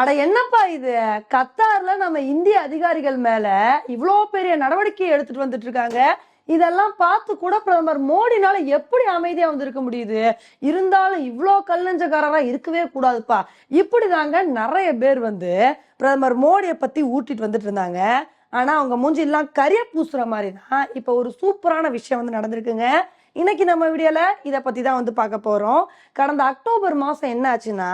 அட என்னப்பா இது? கத்தார்ல நம்ம இந்திய அதிகாரிகள் மேல இவ்வளோ பெரிய நடவடிக்கை எடுத்துட்டு வந்துட்டு இருக்காங்க. இதெல்லாம் பார்த்து கூட பிரதமர் மோடினால எப்படி அமைதியா வந்திருக்க முடியுது? இருந்தாலும் இவ்வளோ கல்லஞ்சக்காரரா இருக்கவே கூடாதுப்பா. இப்படி தாங்க நிறைய பேர் வந்து பிரதமர் மோடியை பத்தி ஊட்டிட்டு வந்துட்டு இருந்தாங்க. ஆனா அவங்க மூஞ்சிலாம் கரிய பூசுற மாதிரி தான் இப்போ ஒரு சூப்பரான விஷயம் வந்து நடந்திருக்குங்க. இன்னைக்கு நம்ம வீடியோல இதை பத்தி தான் வந்து பார்க்க போறோம். கடந்த அக்டோபர் மாசம் என்ன ஆச்சுன்னா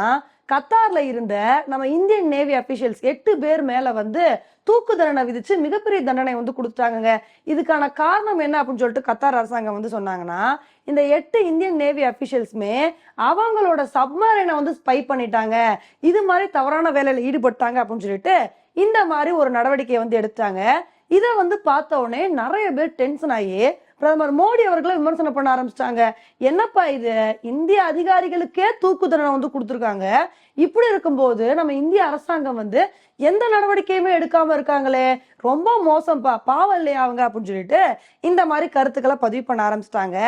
கத்தார்ல இருந்த நம்ம இந்தியன் நேவி அபிஷியல்ஸ் எட்டு பேர் மேல வந்து தூக்கு தண்டனை விதிச்சு மிகப்பெரிய தண்டனை வந்து கொடுத்துட்டாங்கங்க. இதுக்கான காரணம் என்ன அப்படின்னு சொல்லிட்டு கத்தார் அரசாங்கம் வந்து சொன்னாங்கன்னா இந்த எட்டு இந்தியன் நேவி அபிஷியல்ஸுமே அவங்களோட சப்மரீனை வந்து ஸ்பை பண்ணிட்டாங்க. இது மாதிரி தவறான வேலையில ஈடுபட்டாங்க அப்படின்னு சொல்லிட்டு இந்த மாதிரி ஒரு நடவடிக்கையை வந்து எடுத்தாங்க. இதை வந்து பார்த்த உடனே நிறைய பேர் டென்ஷன் ஆகி பிரதமர் மோடி அவர்களை விமர்சனம் பண்ண ஆரம்பிச்சிட்டாங்க. என்னப்பா இது? இந்திய அதிகாரிகளுக்கே தூக்கு தண்டனை வந்து கொடுத்துருக்காங்க. இப்படி இருக்கும்போது நம்ம இந்திய அரசாங்கம் வந்து எந்த நடவடிக்கையுமே எடுக்காம இருக்காங்களே? ரொம்ப மோசம்ப்பா பாவம் இல்லையா அவங்க அப்படின்னு சொல்லிட்டு இந்த மாதிரி கருத்துக்களை பதிவு பண்ண ஆரம்பிச்சிட்டாங்க.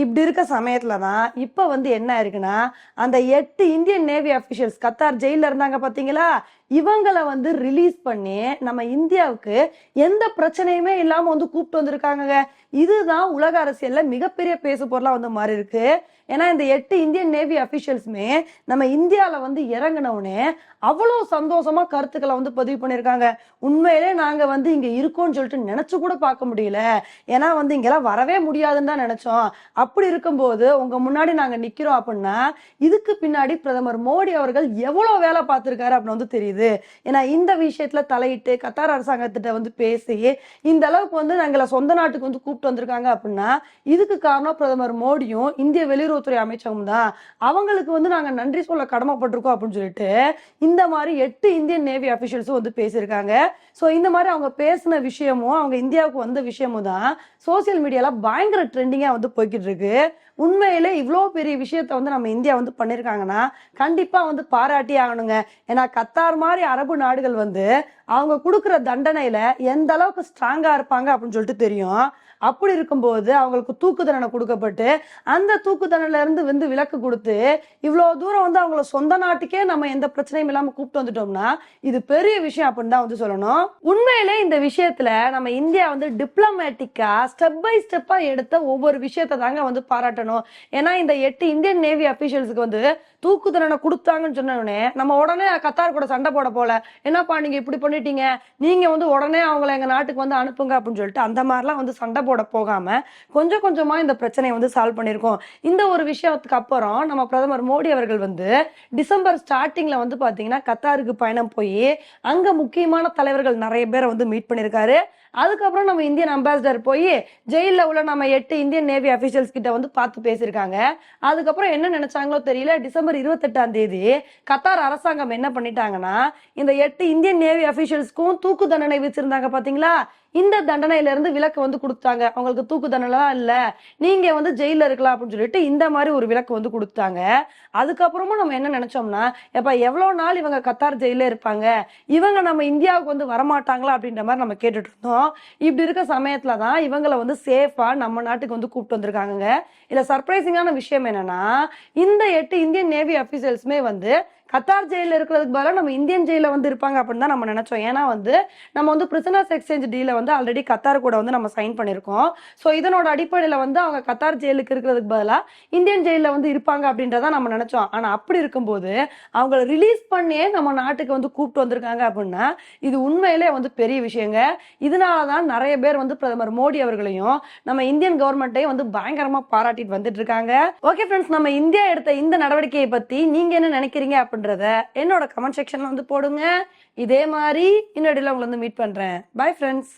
இப்படி இருக்க சமயத்துல தான் இப்போ வந்து என்ன இருக்குன்னா அந்த எட்டு இந்தியன் நேவி அபிஷியல்ஸ் கத்தார் ஜெயில இருந்தாங்க பார்த்தீங்களா இவங்களை வந்து ரிலீஸ் பண்ணி நம்ம இந்தியாவுக்கு எந்த பிரச்சனையுமே இல்லாம வந்து கூப்பிட்டு வந்திருக்காங்க இதுதான் உலக அரசியல்ல மிகப்பெரிய பேசு பொருளா வந்து மாறி இருக்கு. ஏன்னா இந்த எட்டு இந்தியன் நேவி அஃபிஷியல்ஸுமே நம்ம இந்தியாவில் வந்து இறங்கினவுடனே அவ்வளோ சந்தோஷமா கருத்துக்களை வந்து பதிவு பண்ணியிருக்காங்க. உண்மையிலே நாங்கள் வந்து இங்கே இருக்கும்னு சொல்லிட்டு நினச்சி கூட பார்க்க முடியல. ஏன்னா வந்து இங்கெல்லாம் வரவே முடியாதுன்னு தான் நினச்சோம். அப்படி இருக்கும்போது உங்கள் முன்னாடி நாங்கள் நிற்கிறோம் அப்படின்னா இதுக்கு பின்னாடி பிரதமர் மோடி அவர்கள் எவ்வளோ வேலை பார்த்துருக்காரு அப்படின்னு வந்து தெரியுது. ஏன்னா இந்த விஷயத்தில் தலையிட்டு கத்தார் அரசாங்கத்திட்ட வந்து பேசி இந்த அளவுக்கு வந்து நாங்களை சொந்த நாட்டுக்கு வந்து கூப்பிட்டு வந்திருக்காங்க அப்படின்னா இதுக்கு காரணம் பிரதமர் மோடியும் இந்திய வெளியுறவுத்துறை அமைச்சகம் தான். அவங்களுக்கு வந்து நாங்க நன்றி சொல்ல கடமைப்பட்டிருக்கோம் அப்படின்னு சொல்லிட்டு இந்த மாதிரி எட்டு இந்தியன் நேவி அபிஷியல்ஸும் வந்து பேசியிருக்காங்க. ஸோ இந்த மாதிரி அவங்க பேசின விஷயமும் அவங்க இந்தியாவுக்கு வந்த விஷயமும் தான் சோசியல் மீடியால பயங்கர ட்ரெண்டிங்கா வந்து போய்கிட்டு இருக்கு. உண்மையிலே இவ்வளோ பெரிய விஷயத்த வந்து நம்ம இந்தியா வந்து பண்ணியிருக்காங்கன்னா கண்டிப்பா வந்து பாராட்டி ஆகணுங்க. ஏன்னா கத்தார் மாதிரி அரபு நாடுகள் வந்து அவங்க கொடுக்குற தண்டனையில எந்த அளவுக்கு ஸ்ட்ராங்கா இருப்பாங்க அப்படின்னு சொல்லிட்டு தெரியும். அப்படி இருக்கும்போது அவங்களுக்கு தூக்கு தண்டனை கொடுக்கப்பட்டு அந்த தூக்கு தண்டனையில இருந்து வந்து விலக்கு கொடுத்து இவ்வளோ தூரம் வந்து அவங்கள சொந்த நாட்டுக்கே நம்ம எந்த பிரச்சனையும் இல்லாமல் கூப்பிட்டு வந்துட்டோம்னா இது பெரிய விஷயம் அப்படின்னு தான் வந்து சொல்லணும். உண்மையிலே இந்த விஷயத்துல நம்ம இந்தியா வந்து டிப்ளமேட்டிக்கா ஸ்டெப் பை ஸ்டெப்பா எடுத்த ஒவ்வொரு விஷயத்தை தாங்க வந்து பாராட்டணும். ஏன்னா இந்த எட்டு இந்தியன் நேவி அபிஷியல்ஸுக்கு வந்து தூக்கு தண்டனை கொடுத்தாங்கன்னு சொன்ன உடனே நம்ம உடனே கத்தார் கூட சண்டை போட போல. என்னப்பா நீங்க இப்படி பண்ணிட்டீங்க? நீங்க வந்து உடனே அவங்கள எங்க நாட்டுக்கு வந்து அனுப்புங்க அப்படின்னு சொல்லிட்டு அந்த மாதிரிலாம் வந்து சண்டை போட போகாம கொஞ்சம் கொஞ்சமா இந்த பிரச்சனையை வந்து சால்வ் பண்ணியிருக்கோம். இந்த ஒரு விஷயத்துக்கு அப்புறம் நம்ம பிரதமர் மோடி அவர்கள் வந்து டிசம்பர் ஸ்டார்டிங்ல வந்து பாத்தீங்கன்னா கத்தாருக்கு பயணம் போய் அங்க முக்கியமான தலைவர்கள் நிறைய பேரை வந்து மீட் பண்ணியிருக்காரு. அதுக்கப்புறம் நம்ம இந்தியன் அம்பாசிடர் போய் ஜெயிலில் உள்ள நம்ம எட்டு இந்தியன் நேவி அபிஷியல்ஸ் கிட்ட வந்து பார்த்து பேசியிருக்காங்க. அதுக்கப்புறம் என்ன நினைச்சாங்களோ தெரியல. டிசம்பர் இருபத்தெட்டாம் தேதி கத்தார் அரசாங்கம் என்ன பண்ணிட்டாங்கன்னா இந்த எட்டு இந்தியன் நேவி அபிஷியல்ஸ்க்கும் தூக்கு தண்டனை வச்சிருந்தாங்க பாத்தீங்களா? இந்த தண்டனையில இருந்து விலக்கு வந்து கொடுத்தாங்க. அவங்களுக்கு தூக்கு தண்டனைலாம் இல்லை. நீங்க வந்து ஜெயில இருக்கலாம் அப்படின்னு சொல்லிட்டு இந்த மாதிரி ஒரு விலக்கு வந்து கொடுத்தாங்க. அதுக்கப்புறமும் நம்ம என்ன நினைச்சோம்னா எப்ப எவ்வளவு நாள் இவங்க கத்தார் ஜெயில இருப்பாங்க? இவங்க நம்ம இந்தியாவுக்கு வந்து வரமாட்டாங்களா அப்படின்ற மாதிரி நம்ம கேட்டுட்டு இருந்தோம். இப்படி இருக்க சமயத்துல தான் இவங்களை வந்து சேஃபா நம்ம நாட்டுக்கு வந்து கூப்பிட்டு வந்திருக்காங்க இதில் சர்ப்ரைசிங்கான விஷயம் என்னன்னா இந்த எட்டு இந்தியன் நேவி அபிஷியல்ஸுமே வந்து கத்தார் ஜெயிலில் இருக்கிறதுக்கு பதிலாக நம்ம இந்தியன் ஜெயிலில் வந்து இருப்பாங்க அப்படின்னு தான் நம்ம நினைச்சோம். ஏன்னா வந்து நம்ம வந்து பிரிசனர்ஸ் எக்ஸ்சேஞ்ச் டீல வந்து ஆல்ரெடி கத்தார் கூட வந்து நம்ம சைன் பண்ணியிருக்கோம் ஸோ இதனோட அடிப்படையில் வந்து அவங்க கத்தார் ஜெயிலுக்கு இருக்கிறதுக்கு பதிலாக இந்தியன் ஜெயிலில் வந்து இருப்பாங்க அப்படின்றத நம்ம நினைச்சோம். ஆனால் அப்படி இருக்கும்போது அவங்கள ரிலீஸ் பண்ணியே நம்ம நாட்டுக்கு வந்து கூப்பிட்டு வந்திருக்காங்க அப்படின்னா இது உண்மையிலே வந்து பெரிய விஷயங்க. இதனால தான் நிறைய பேர் வந்து பிரதமர் மோடி அவர்களையும் நம்ம இந்தியன் கவர்மெண்ட்டையும் வந்து பயங்கரமாக பாராட்டிட்டு வந்துட்டு இருக்காங்க. ஓகே ஃப்ரெண்ட்ஸ் நம்ம இந்தியா எடுத்த இந்த நடவடிக்கையை பற்றி நீங்கள் என்ன நினைக்கிறீங்க அப்படின்றத என்னோட கமெண்ட் செக்ஷன்ல வந்து போடுங்க. இதே மாதிரி இன்னொடியில் உங்களை வந்து மீட் பண்றேன். Bye friends